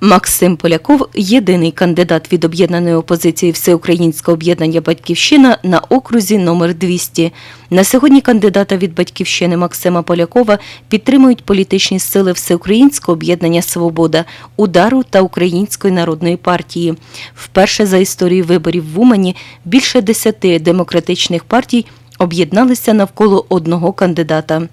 Максим Поляков єдиний кандидат від об'єднаної опозиції Всеукраїнського об'єднання Батьківщина на окрузі номер 200. На сьогодні кандидата від Батьківщини Максима Полякова підтримують політичні сили Всеукраїнського об'єднання Свобода, Удару та Української народної партії. Вперше за історію виборів в Умані більше десяти демократичних партій об'єдналися навколо одного кандидата.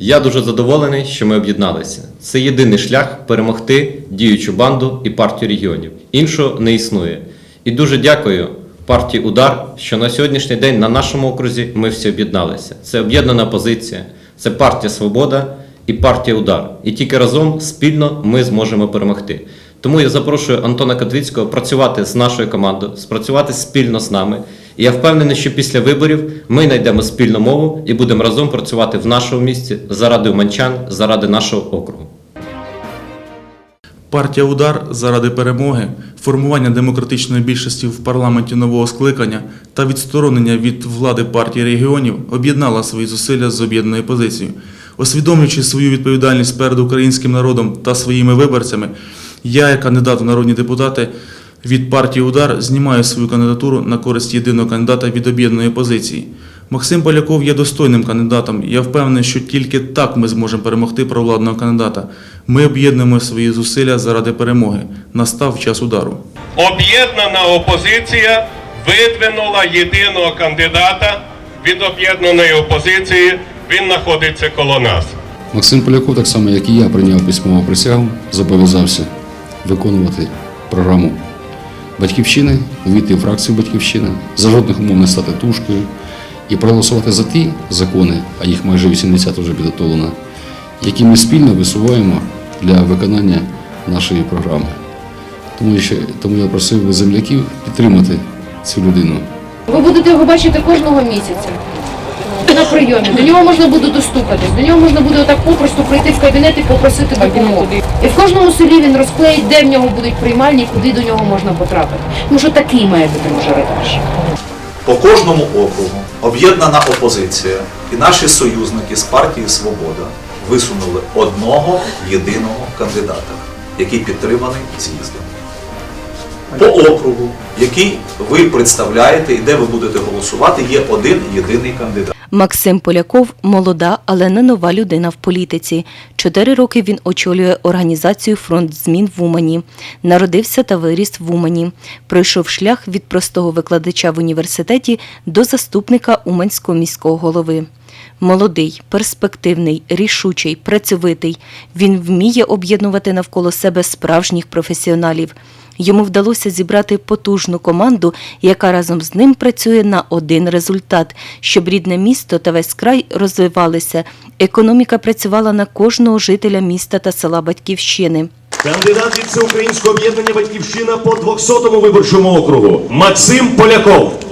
Я дуже задоволений, що ми об'єдналися. Це єдиний шлях перемогти діючу банду і партію регіонів. Іншого не існує. І дуже дякую партії Удар, що на сьогоднішній день на нашому окрузі ми всі об'єдналися. Це об'єднана позиція, це партія Свобода і партія Удар. І тільки разом спільно ми зможемо перемогти. Тому я запрошую Антона Катвіцького працювати з нашою командою, спрацювати спільно з нами. І я впевнений, що після виборів ми знайдемо спільну мову і будемо разом працювати в нашому місті заради уманчан, заради нашого округу. Партія Удар заради перемоги, формування демократичної більшості в парламенті нового скликання та відсторонення від влади партії регіонів об'єднала свої зусилля з об'єднаною позицією. Усвідомлюючи свою відповідальність перед українським народом та своїми виборцями, я, як кандидат у народні депутати від партії Удар, знімаю свою кандидатуру на користь єдиного кандидата від об'єднаної позиції. Максим Поляков є достойним кандидатом. Я впевнений, що тільки так ми зможемо перемогти провладного кандидата. Ми об'єднуємо свої зусилля заради перемоги. Настав час удару. Об'єднана опозиція видвинула єдиного кандидата від об'єднаної опозиції. Він знаходиться коло нас. Максим Поляков, так само як і я, прийняв письмову присягу, зобов'язався виконувати програму Батьківщини, увійти в фракцію батьківщини, за жодних умов не стати тушкою і проголосувати за ті закони, а їх майже 80 вже підготовлено, які ми спільно висуваємо для виконання нашої програми. Тому, що, тому я просив земляків підтримати цю людину. Ви будете його бачити кожного місяця на прийомі. До нього можна буде достукатись, до нього можна буде отак попросту прийти в кабінет і попросити допомоги. І в кожному селі він розклеїть, де в нього будуть приймальні, і куди до нього можна потрапити. Тому що такий має бути мажоритар. По кожному округу об'єднана опозиція і наші союзники з партії Свобода висунули одного єдиного кандидата, який підтриманий з'їздом. По округу, який ви представляєте і де ви будете голосувати, є один єдиний кандидат. Максим Поляков молода, але не нова людина в політиці. Чотири роки він очолює організацію Фронт змін в Умані. Народився та виріс в Умані. Пройшов шлях від простого викладача в університеті до заступника Уманського міського голови. Молодий, перспективний, рішучий, працьовитий. Він вміє об'єднувати навколо себе справжніх професіоналів. Йому вдалося зібрати потужну команду, яка разом з ним працює на один результат, щоб рідне місто та весь край розвивалися. Економіка працювала на кожного жителя міста та села Батьківщини. Кандидат від Всеукраїнського об'єднання Батьківщина по 200-му виборчому округу Максим Поляков.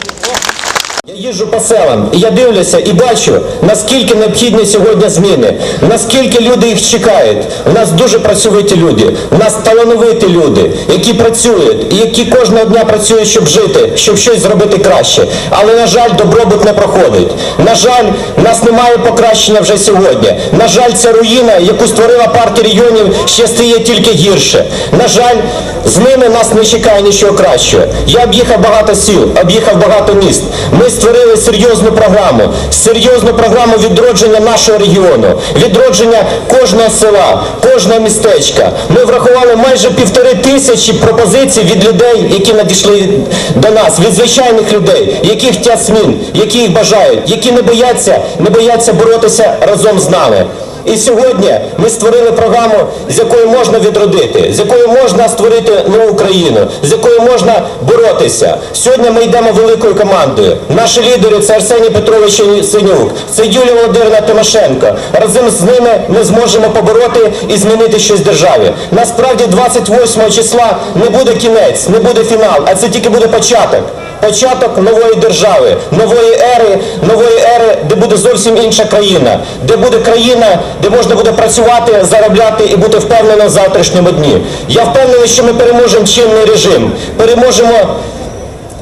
Я їжджу по селам, і я дивлюся і бачу, наскільки необхідні сьогодні зміни, наскільки люди їх чекають. У нас дуже працьовиті люди, у нас талановиті люди, які працюють, і які кожного дня працюють, щоб жити, щоб щось зробити краще. Але, на жаль, добробут не проходить. На жаль, нас немає покращення вже сьогодні. На жаль, ця руїна, яку створила партія регіонів, ще стає тільки гірше. На жаль, з ними нас не чекає нічого кращого. Я об'їхав багато сіл, об'їхав багато міст. Ми створили серйозну програму, серйозну програму відродження нашого регіону, відродження кожного села, кожного містечка. Ми врахували майже півтори тисячі пропозицій від людей, які надійшли до нас, від звичайних людей, яких хотять змін, які їх бажають, які не бояться, не бояться боротися разом з нами. І сьогодні ми створили програму, з якою можна відродити, з якою можна створити нову країну, з якою можна боротися. Сьогодні ми йдемо великою командою. Наші лідери це Арсеній Петрович Синюк, це Юлія Володимирівна Тимошенко. Разом з ними ми зможемо побороти і змінити щось в державі. Насправді 28 числа не буде кінець, не буде фінал, а це тільки буде початок. Початок нової держави, нової ери, нової ери, де буде зовсім інша країна, де буде країна, де можна буде працювати, заробляти і бути впевненим в завтрашньому дні. Я впевнений, що ми переможемо чинний режим, переможемо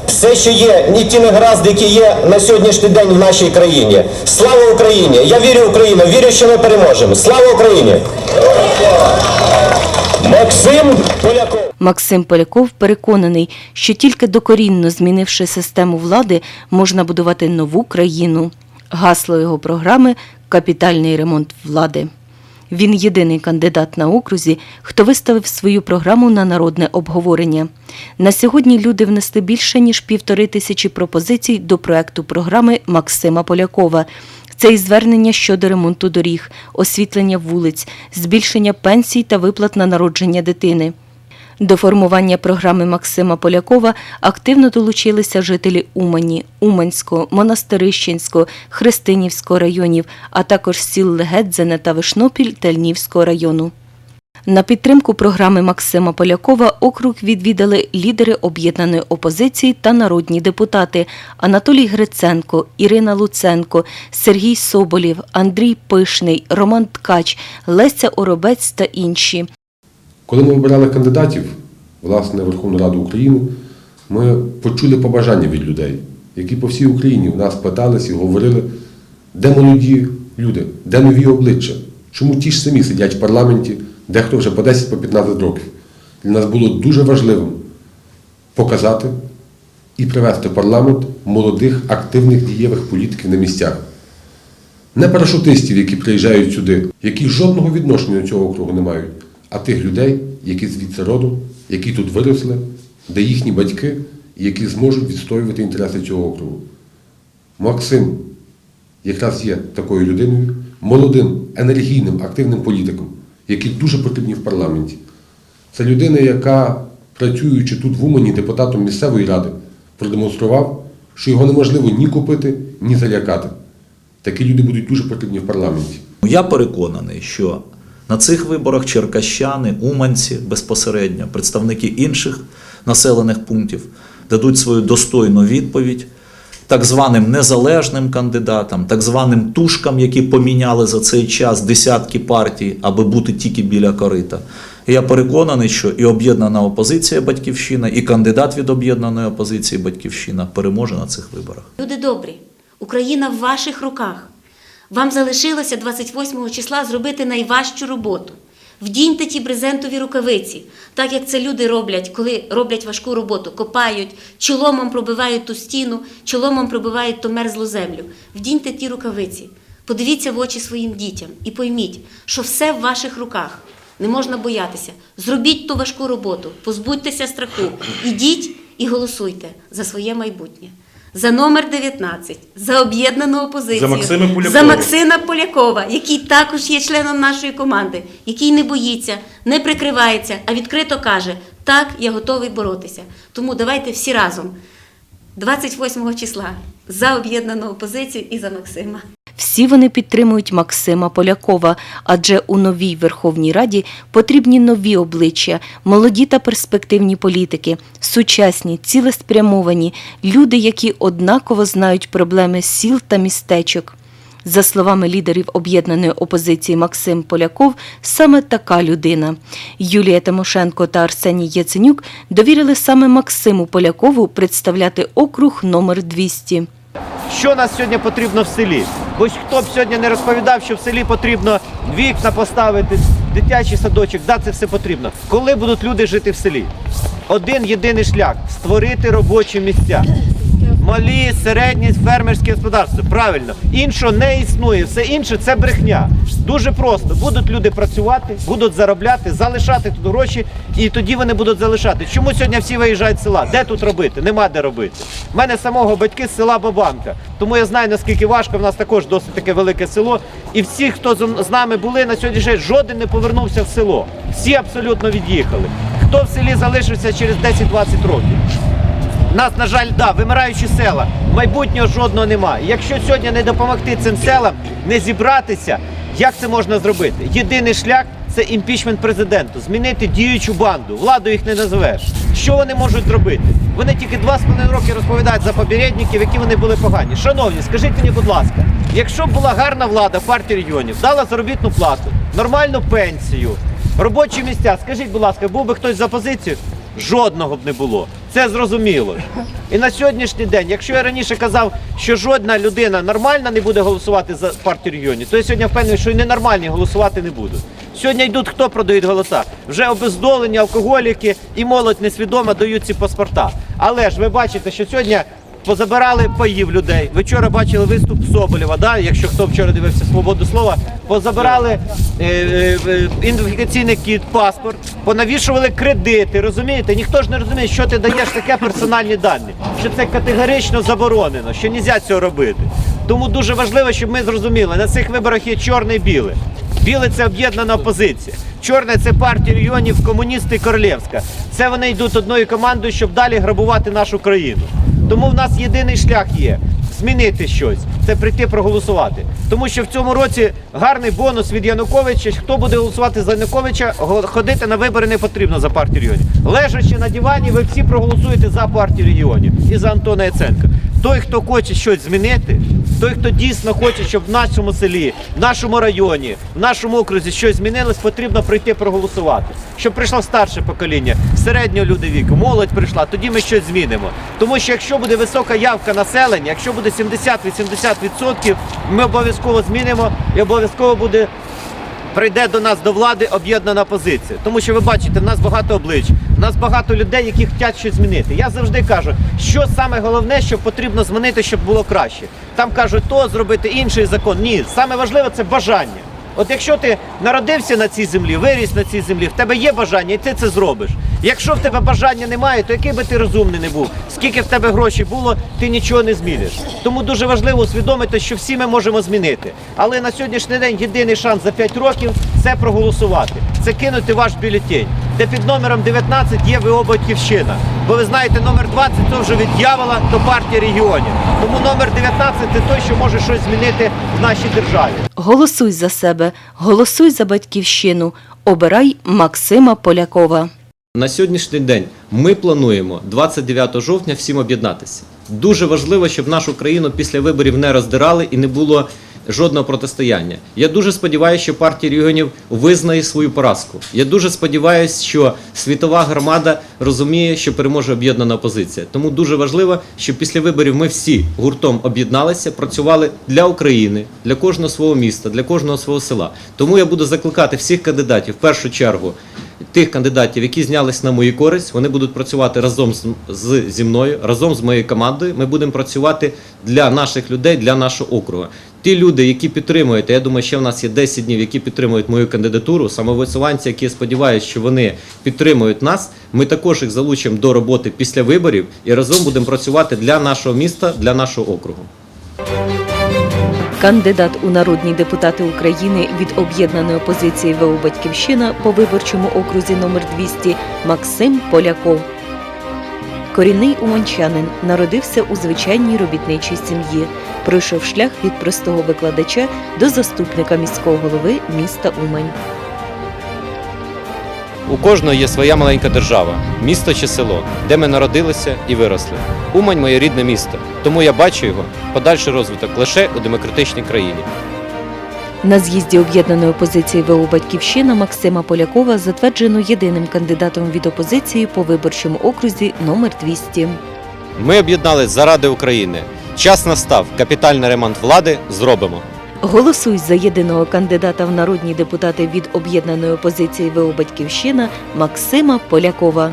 все, що є, ні ті негаразди, які є на сьогоднішній день в нашій країні. Слава Україні! Я вірю в Україну, вірю, що ми переможемо. Слава Україні! Максим Поляков. Максим Поляков переконаний, що тільки докорінно змінивши систему влади, можна будувати нову країну. Гасло його програми капітальний ремонт влади. Він єдиний кандидат на окрузі, хто виставив свою програму на народне обговорення. На сьогодні люди внесли більше ніж півтори тисячі пропозицій до проекту програми Максима Полякова. Це і звернення щодо ремонту доріг, освітлення вулиць, збільшення пенсій та виплат на народження дитини. До формування програми Максима Полякова активно долучилися жителі Умані, Уманського, Монастирищенського, Христинівського районів, а також сіл Легедзене та Вишнопіль Тельнівського району. На підтримку програми Максима Полякова округ відвідали лідери об'єднаної опозиції та народні депутати Анатолій Гриценко, Ірина Луценко, Сергій Соболєв, Андрій Пишний, Роман Ткач, Леся Оробець та інші. Коли ми обирали кандидатів, власне, Верховну Раду України, ми почули побажання від людей, які по всій Україні в нас питались і говорили, де молоді люди, де нові обличчя, чому ті ж самі сидять в парламенті, дехто вже по 10 по 15 років. Для нас було дуже важливим показати і привести в парламент молодих, активних, дієвих політиків на місцях. Не парашутистів, які приїжджають сюди, які жодного відношення до цього округу не мають, а тих людей, які звідси родом, які тут виросли, де їхні батьки, які зможуть відстоювати інтереси цього округу. Максим якраз є такою людиною, молодим, енергійним, активним політиком, який дуже потрібні в парламенті. Це людина, яка, працюючи тут в Умані депутатом місцевої ради, продемонстрував, що його неможливо ні купити, ні залякати. Такі люди будуть дуже потрібні в парламенті. Я переконаний, що на цих виборах черкащани, уманці безпосередньо, представники інших населених пунктів дадуть свою достойну відповідь так званим незалежним кандидатам, так званим тушкам, які поміняли за цей час десятки партій, аби бути тільки біля корита. Я переконаний, що і об'єднана опозиція Батьківщина, і кандидат від об'єднаної опозиції Батьківщина переможе на цих виборах. Люди добрі, Україна в ваших руках. Вам залишилося 28 числа зробити найважчу роботу. Вдіньте ті брезентові рукавиці, так як це люди роблять, коли роблять важку роботу, копають, чоломом пробивають ту стіну, чоломом пробивають ту мерзлу землю. Вдіньте ті рукавиці, подивіться в очі своїм дітям і пойміть, що все в ваших руках. Не можна боятися. Зробіть ту важку роботу, позбудьтеся страху, ідіть і голосуйте за своє майбутнє. За номер 19, за об'єднану опозицію, За Максима Полякова. за Максима Полякова, який також є членом нашої команди, який не боїться, не прикривається, а відкрито каже: так, я готовий боротися. Тому давайте всі разом, 28 числа, за об'єднану опозицію і за Максима. Всі вони підтримують Максима Полякова, адже у новій Верховній Раді потрібні нові обличчя, молоді та перспективні політики, сучасні, цілеспрямовані, люди, які однаково знають проблеми сіл та містечок. За словами лідерів об'єднаної опозиції Максим Поляков, саме така людина. Юлія Тимошенко та Арсеній Яценюк довірили саме Максиму Полякову представляти округ номер 200. Що нас сьогодні потрібно в селі? Бо хто б сьогодні не розповідав, що в селі потрібно вікна поставити, дитячий садочок, да, це все потрібно. Коли будуть люди жити в селі? Один єдиний шлях створити робочі місця. Малі, середні фермерські господарства. Правильно, іншого не існує. Все інше це брехня. Дуже просто. Будуть люди працювати, будуть заробляти, залишати тут гроші, і тоді вони будуть залишати. Чому сьогодні всі виїжджають з села? Де тут робити? Нема де робити. У мене самого батьки з села Бабанка. Тому я знаю, наскільки важко. В нас також досить таке велике село. І всі, хто з нами були на сьогоднішній день, жоден не повернувся в село. Всі абсолютно від'їхали. Хто в селі залишився через 10-20 років? Нас, на жаль, да, вимираючі села. Майбутнього жодного немає. Якщо сьогодні не допомогти цим селам, не зібратися, як це можна зробити? Єдиний шлях це імпічмент президенту, змінити діючу банду. Владу їх не називеш. Що вони можуть зробити? Вони тільки два з половиною роки розповідають за попередників, які вони були погані. Шановні, скажіть мені, будь ласка, якщо б була гарна влада партії регіонів, дала заробітну плату, нормальну пенсію, робочі місця, скажіть, будь ласка, був би хтось за позицію? Жодного б не було. Це зрозуміло. І на сьогоднішній день, якщо я раніше казав, що жодна людина нормальна не буде голосувати за партію регіонів, то я сьогодні впевнений, що і ненормальні голосувати не будуть. Сьогодні йдуть, хто продають голоса? Вже обездолені, алкоголіки і молодь несвідомо дають ці паспорта. Але ж ви бачите, що сьогодні позабирали паїв людей. Ви вчора бачили виступ Соболєва, да? якщо хто вчора дивився свободу слова, позабирали е, е, е, ідентифікаційний кіт, паспорт, понавішували кредити. Розумієте? Ніхто ж не розуміє, що ти даєш таке персональні дані, що це категорично заборонено, що не можна цього робити. Тому дуже важливо, щоб ми зрозуміли, на цих виборах є чорне і біле. Біле це об'єднана опозиція. Чорне це партія регіонів, комуністи і Королевська. Це вони йдуть одною командою, щоб далі грабувати нашу країну. Тому в нас єдиний шлях є змінити щось. Це прийти проголосувати. Тому що в цьому році гарний бонус від Януковича. Хто буде голосувати за Януковича, ходити на вибори не потрібно за партію регіонів. Лежачи на дивані, ви всі проголосуєте за партію регіонів і за Антона Яценка. Той, хто хоче щось змінити, той, хто дійсно хоче, щоб в нашому селі, в нашому районі, в нашому окрузі щось змінилось, потрібно прийти проголосувати. Щоб прийшло старше покоління, середнього люди віку, молодь прийшла, тоді ми щось змінимо. Тому що якщо буде висока явка населення, якщо буде 70-80%, ми обов'язково змінимо і обов'язково буде прийде до нас до влади об'єднана позиція. Тому що ви бачите, в нас багато облич, в нас багато людей, які хочуть щось змінити. Я завжди кажу, що саме головне, що потрібно змінити, щоб було краще. Там кажуть, то зробити інший закон. Ні, саме важливе це бажання. От якщо ти народився на цій землі, виріс на цій землі, в тебе є бажання, і ти це зробиш. Якщо в тебе бажання немає, то який би ти розумний не був, скільки в тебе грошей було, ти нічого не зміниш. Тому дуже важливо усвідомити, що всі ми можемо змінити. Але на сьогоднішній день єдиний шанс за 5 років це проголосувати, це кинути ваш бюлетень, де під номером 19 є ВО Батьківщина. Бо ви знаєте, номер 20 це вже від дьявола до партії регіонів. Тому номер 19 це той, що може щось змінити в нашій державі. Голосуй за себе, голосуй за батьківщину. Обирай Максима Полякова. На сьогоднішній день ми плануємо 29 жовтня всім об'єднатися. Дуже важливо, щоб нашу країну після виборів не роздирали і не було жодного протистояння. Я дуже сподіваюся, що партія регіонів визнає свою поразку. Я дуже сподіваюся, що світова громада розуміє, що переможе об'єднана опозиція. Тому дуже важливо, щоб після виборів ми всі гуртом об'єдналися, працювали для України, для кожного свого міста, для кожного свого села. Тому я буду закликати всіх кандидатів в першу чергу тих кандидатів, які знялись на мою користь, вони будуть працювати разом з, з зі мною, разом з моєю командою. Ми будемо працювати для наших людей, для нашого округу. Ті люди, які підтримують, я думаю, ще в нас є 10 днів, які підтримують мою кандидатуру, самовисуванці, які я сподіваюся, що вони підтримують нас. Ми також їх залучимо до роботи після виборів і разом будемо працювати для нашого міста, для нашого округу. Кандидат у народні депутати України від об'єднаної опозиції ВО Батьківщина по виборчому окрузі номер 200 Максим Поляков. Корінний уманчанин народився у звичайній робітничій сім'ї. Пройшов шлях від простого викладача до заступника міського голови міста Умань. У кожного є своя маленька держава, місто чи село, де ми народилися і виросли. Умань моє рідне місто, тому я бачу його подальший розвиток лише у демократичній країні. На з'їзді об'єднаної опозиції ВО Батьківщина Максима Полякова затверджено єдиним кандидатом від опозиції по виборчому окрузі номер 200. Ми об'єднались заради України. Час настав. Капітальний ремонт влади зробимо. Голосуй за єдиного кандидата в народні депутати від об'єднаної опозиції ВО Батьківщина Максима Полякова.